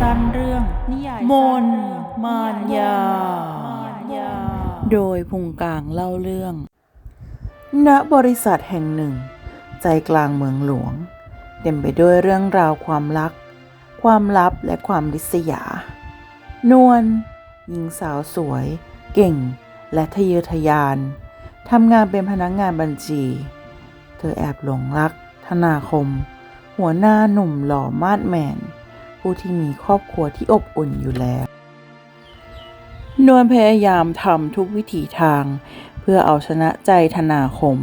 สั้นเรื่องนิยายมนสั้เรื่องมานยา โดยพุงกลางเล่าเรื่อง ณบริษัทแห่งหนึ่ง ใจกลางเมืองหลวง เต็มไปด้วยเรื่องราวความรัก ความลับและความริษยา นวลหญิงสาวสวย เก่ง และทะเยอทะยานทำงานเป็นพนักงานบัญชี เธอแอบหลงรัก ธนาคม หัวหน้าหนุ่มหล่อมาดแมน ผู้ที่มีครอบครัวที่อบอุ่นอยู่แล้ว นวลพยายามทำทุกวิถีทาง เพื่อเอาชนะใจธนาคม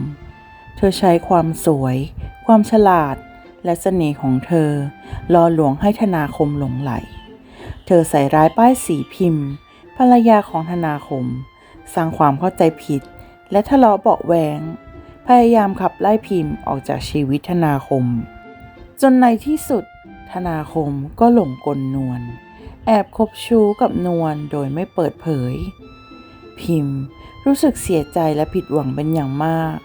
เธอใช้ความสวย ความฉลาดและเสน่ห์ของเธอล่อลวงให้ธนาคมหลงไหล เธอใส่ร้ายป้ายสีพิมพ์ ภรรยาของธนาคม สร้างความเข้าใจผิด และทะเลาะเบาแวง พยายามขับไล่พิมพ์ออกจากชีวิตธนาคม จนในที่สุด ธนาคมก็หลงกลนวลแอบคบชู้กับนวลโดยไม่เปิดเผย พิมพ์รู้สึกเสียใจและผิดหวังเป็นอย่างมาก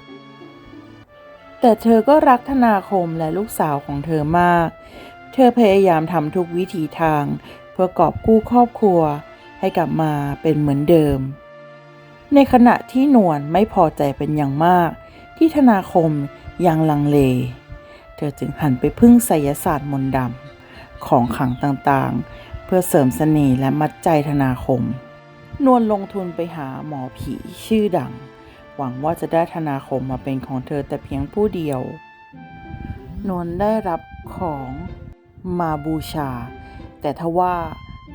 แต่เธอก็รักธนาคมและลูกสาวของเธอมาก เธอพยายามทำทุกวิถีทาง เพื่อกอบกู้ครอบครัว ให้กลับมาเป็นเหมือนเดิม ในขณะที่นวลไม่พอใจเป็นอย่างมาก ที่ธนาคมยังลังเล เธอจึงหันไปพึ่งไสยศาสตร์มนต์ดำ ของขังต่างๆ เพื่อเสริมเสน่ห์และมัดใจธนาคม นวลลงทุนไปหาหมอผีชื่อดัง หวังว่าจะได้ธนาคมมาเป็นของเธอแต่เพียงผู้เดียว นวลได้รับของมาบูชา แต่ทว่า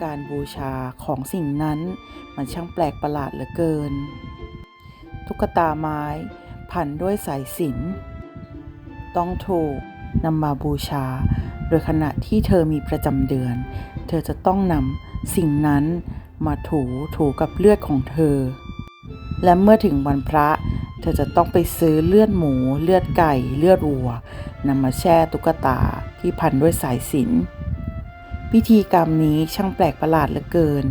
การบูชาของสิ่งนั้นมันช่างแปลกประหลาดเหลือเกิน ตุ๊กตาไม้ พันด้วยสายสิญจนต้องถูกนำมาบูชา โดยขณะที่เธอมีประจำเดือน เธอจะต้องนำสิ่งนั้นมาถูถูกับเลือดของเธอ และเมื่อถึงวันพระ เธอจะต้องไปซื้อเลือดหมู เลือดไก่ เลือดวัวนำมาแช่ตุ๊กตาที่พันด้วยสายสิญจนพิธีกรรมนี้ช่างแปลกประหลาดเหลือเกิน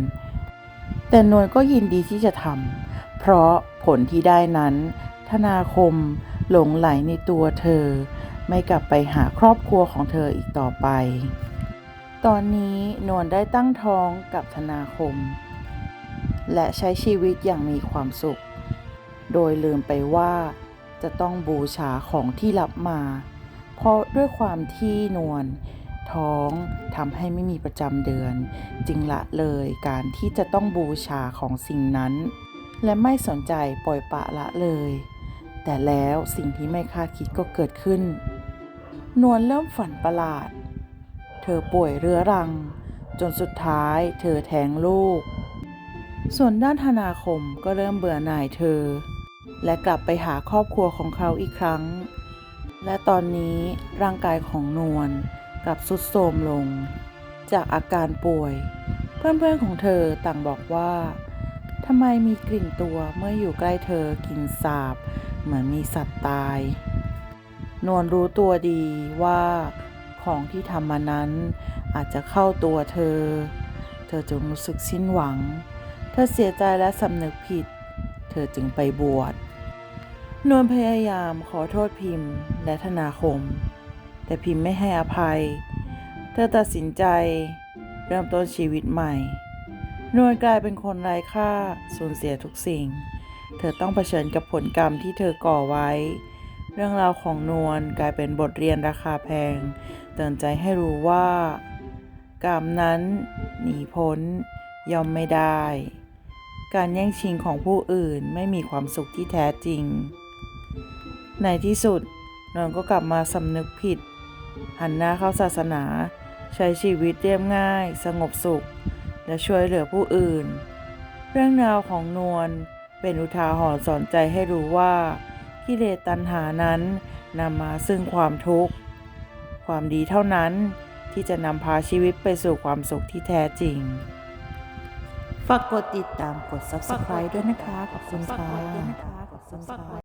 แต่นวลก็ยินดีที่จะทำ เพราะผลที่ได้นั้น ธนาคมหลงไหลในตัวเธอ ไม่กลับไปหาครอบครัวของเธออีกต่อไป ตอนนี้นวลได้ตั้งท้องกับธนาคม และใช้ชีวิตอย่างมีความสุข โดยลืมไปว่าจะต้องบูชาของที่รับมา เพราะด้วยความที่นวลท้องทำให้ไม่มีประจำเดือน จึงละเลยการที่จะต้องบูชาของสิ่งนั้น และไม่สนใจปล่อยปะละเลย แต่แล้วสิ่งที่ไม่คาดคิดก็เกิดขึ้น นวลเริ่มฝันประหลาด เธอป่วยเรื้อรัง จนสุดท้ายเธอแท้งลูก ส่วนด้านธนาคมก็เริ่มเบื่อหน่ายเธอ และกลับไปหาครอบครัวของเขาอีกครั้ง และตอนนี้ร่างกายของนวลกลับสุดโทรมลง จากอาการป่วย เพื่อนๆของเธอต่างบอกว่าทำไมมีกลิ่นตัวเมื่ออยู่ใกล้เธอกลิ่นสาบ เหมือนมีสัตว์ตาย นวลรู้ตัวดีว่าของที่ทำมานั้นอาจจะเข้าตัวเธอ เธอจึงรู้สึกสิ้นหวัง เธอเสียใจและสำนึกผิด เธอจึงไปบวช นวลพยายามขอโทษพิมพ์และธนาคม แต่พิมพ์ไม่ให้อภัย เธอตัดสินใจเริ่มต้นชีวิตใหม่ นวลกลายเป็นคนไร้ค่าสูญเสียทุกสิ่ง เธอต้องเผชิญกับผลกรรมที่เธอก่อไว้ เรื่องราวของนวลกลายเป็นบทเรียนราคาแพง เตือนใจให้รู้ว่ากรรมนั้น หนีพ้นย่อมไม่ได้ การแย่งชิงของผู้อื่นไม่มีความสุขที่แท้จริง ในที่สุดนวลก็กลับมาสำนึกผิด หันหน้าเข้าศาสนา ใช้ชีวิตเรียบง่าย สงบสุข และช่วยเหลือผู้อื่น เรื่องราวของนวลเป็นอุทาหรณ์สอนใจให้รู้ว่า กิเลสตัณหานั้นนำมาซึ่งความทุกข์ ความดีเท่านั้นที่จะนำพาชีวิตไปสู่ความสุขที่แท้จริง ฝากกดติดตามกด subscribe ด้วยนะคะ ขอบคุณค่ะ